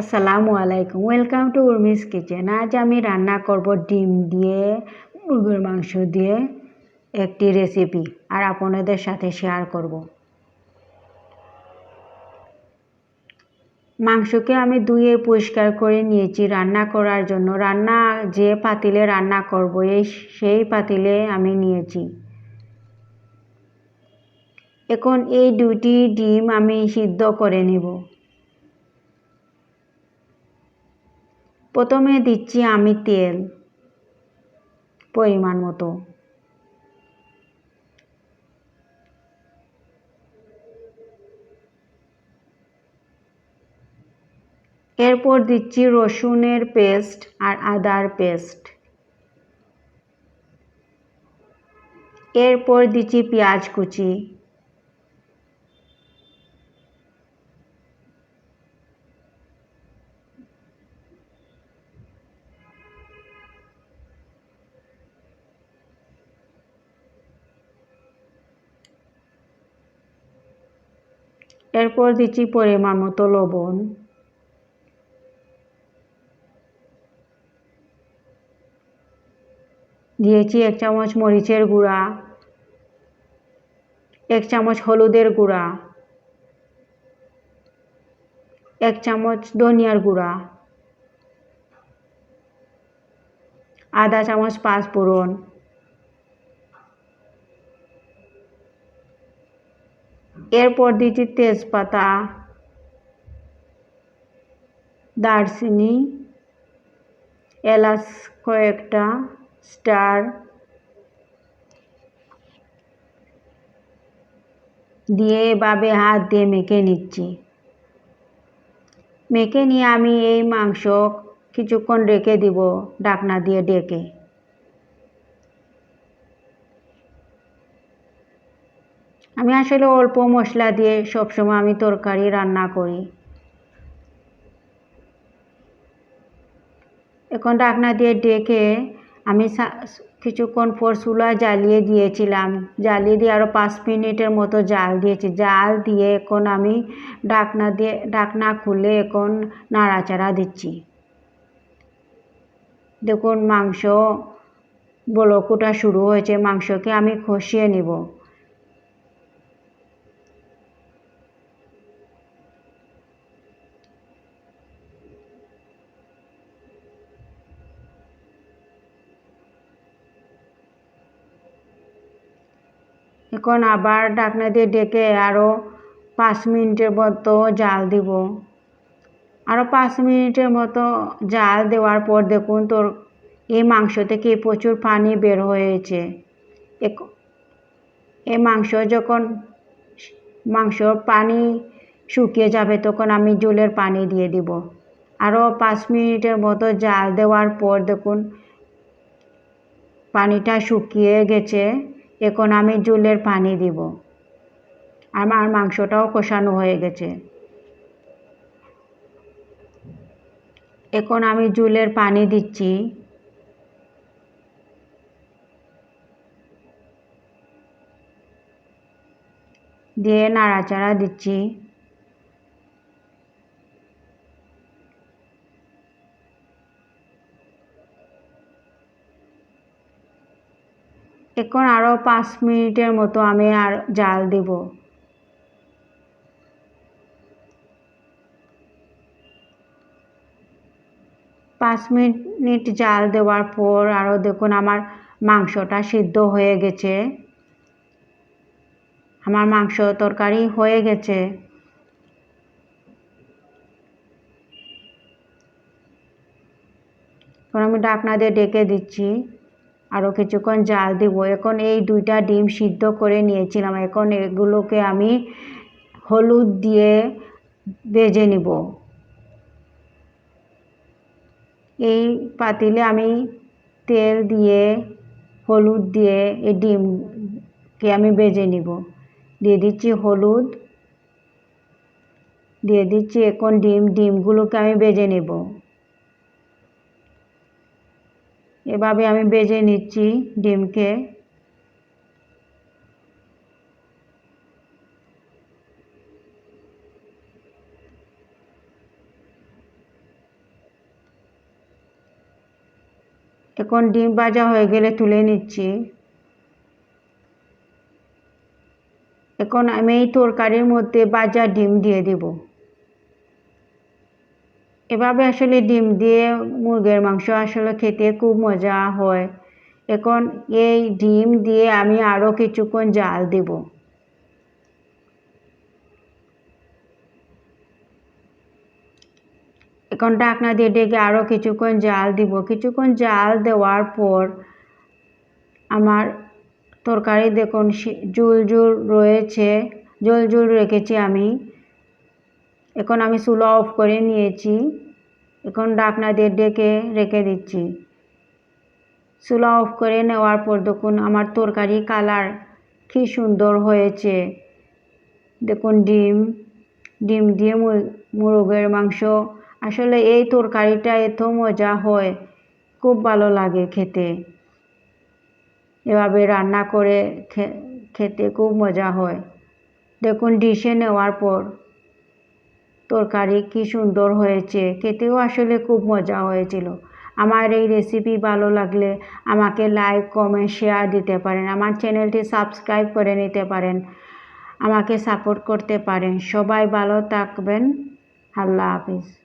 আসসালামু আলাইকুম। Welcome to Urmi's kitchen আজ আমি রান্না করব ডিম দিয়ে, মুরগির মাংস দিয়ে একটি রেসিপি আর আপনাদের সাথে শেয়ার করব। মাংসকে আমি ধুয়ে পরিষ্কার করে নিয়েছি রান্না করার জন্য। রান্না, যে পাতিলে রান্না করব, এই সেই পাতিলে আমি নিয়েছি। এখন এই দুটি ডিম আমি সিদ্ধ করে নেব। প্রথমে দিচ্ছি আমি তেল পরিমাণ মতো। এরপর দিচ্ছি রসুনের পেস্ট আর আদার পেস্ট। এরপর দিচ্ছি পেঁয়াজ কুচি। এরপর দিচ্ছি পরিমাণ মতো লবণ। দিয়েছি এক চামচ মরিচের গুঁড়া, এক চামচ হলুদের গুঁড়া, এক চামচ ধনিয়ার গুঁড়া, আধা চামচ পাঁচফোড়ন এরপর দিচ্ছি তেজপাতা, দারচিনি, এলাচ কয়েকটা, স্টার, দিয়ে এভাবে হাত দিয়ে মেখে নিচ্ছি। মেখে নিয়ে আমি এই মাংস কিছুক্ষণ রেখে দিব ডাকনা দিয়ে ডেকে আমি আসলে অল্প মশলা দিয়ে সবসময় আমি তরকারি রান্না করি। এখন ডাকনা দিয়ে ডেকে আমি কিছুক্ষণ পর চুলা জ্বালিয়ে দিয়েছিলাম। জ্বালিয়ে দিয়ে আরও পাঁচ মিনিটের মতো জাল দিয়েছি। জাল দিয়ে এখন আমি ডাকনা দিয়ে ডাকনা খুলে এখন নাড়াচাড়া দিচ্ছি। দেখুন মাংস বলকুটা শুরু হয়েছে। মাংসকে আমি খসিয়ে নিব। এখন আবার ঢাকনা দিয়ে ডেকে আরও পাঁচ মিনিটের মতো জাল দিব। আরও পাঁচ মিনিটের মতো জাল দেওয়ার পর দেখুন তোর এই মাংস থেকে প্রচুর পানি বের হয়েছে। এই মাংস যখন মাংসর পানি শুকিয়ে যাবে তখন আমি জলের পানি দিয়ে দিব। আরও পাঁচ মিনিটের মতো জাল দেওয়ার পর দেখুন পানিটা শুকিয়ে গেছে। এখন আমি জুলের পানি দিব। আমার মাংসটাও কষানো হয়ে গেছে। এখন আমি জুলের পানি দিচ্ছি। দিয়ে নাড়াচাড়া দিচ্ছি। এখন আরও পাঁচ মিনিটের মতো আমি আর জাল দেব। পাঁচ মিনিট জাল দেওয়ার পর আরও দেখুন আমার মাংসটা সিদ্ধ হয়ে গেছে। আমার মাংস তরকারি হয়ে গেছে। এখন আমি ডাকনা দিয়ে ডেকে দিচ্ছি। আরও কিছুক্ষণ জাল দিব। এখন এই দুইটা ডিম সিদ্ধ করে নিয়েছিলাম। এখন এগুলোকে আমি হলুদ দিয়ে ভেজে নিব। এই পাতিলে আমি তেল দিয়ে, হলুদ দিয়ে এই ডিমকে আমি ভেজে নিব। দিয়ে দিচ্ছি হলুদ। দিয়ে দিচ্ছি এখন ডিম, ডিমগুলোকে আমি ভেজে নেব। এভাবে আমি বেজে নিচ্ছি ডিমকে। এখন ডিম ভাজা হয়ে গেলে তুলে নিচ্ছি। এখন আমি এই তরকারির মধ্যে বাজা ডিম দিয়ে দেবো। এভাবে আসলে ডিম দিয়ে মুরগের মাংস আসলে খেতে খুব মজা হয়। এখন এই ডিম দিয়ে আমি আরও কিছুক্ষণ জাল দেব। এখন ঢাকনা দিয়ে ডেকে আরও কিছুক্ষণ জাল দিব। কিছুক্ষণ জাল দেওয়ার পর আমার তরকারি দেখুন জুল জুল রয়েছে জল জুল রেখেছি আমি। এখন আমি চুলা অফ করে নিয়েছি। এখন ডাকনা দিয়ে ডেকে রেখে দিচ্ছি। চুলা অফ করে নেওয়ার পর দেখুন আমার তরকারি কালার কি সুন্দর হয়েছে। দেখুন ডিম ডিম দিয়ে মুরগের মাংস। আসলে এই তরকারিটা এত মজা হয়, খুব ভালো লাগে খেতে। এভাবে রান্না করে খেতে খুব মজা হয়। দেখুন ডিশে নেওয়ার পর তরকারি কি সুন্দর হয়েছে, খেতেও আসলে খুব মজা হয়েছিল। আমার এই রেসিপি ভালো লাগলে আমাকে লাইক কমেন্ট শেয়ার দিতে পারেন। আমার চ্যানেলটি সাবস্ক্রাইব করে নিতে পারেন। আমাকে সাপোর্ট করতে পারেন। সবাই ভালো থাকবেন। আল্লাহ হাফিজ।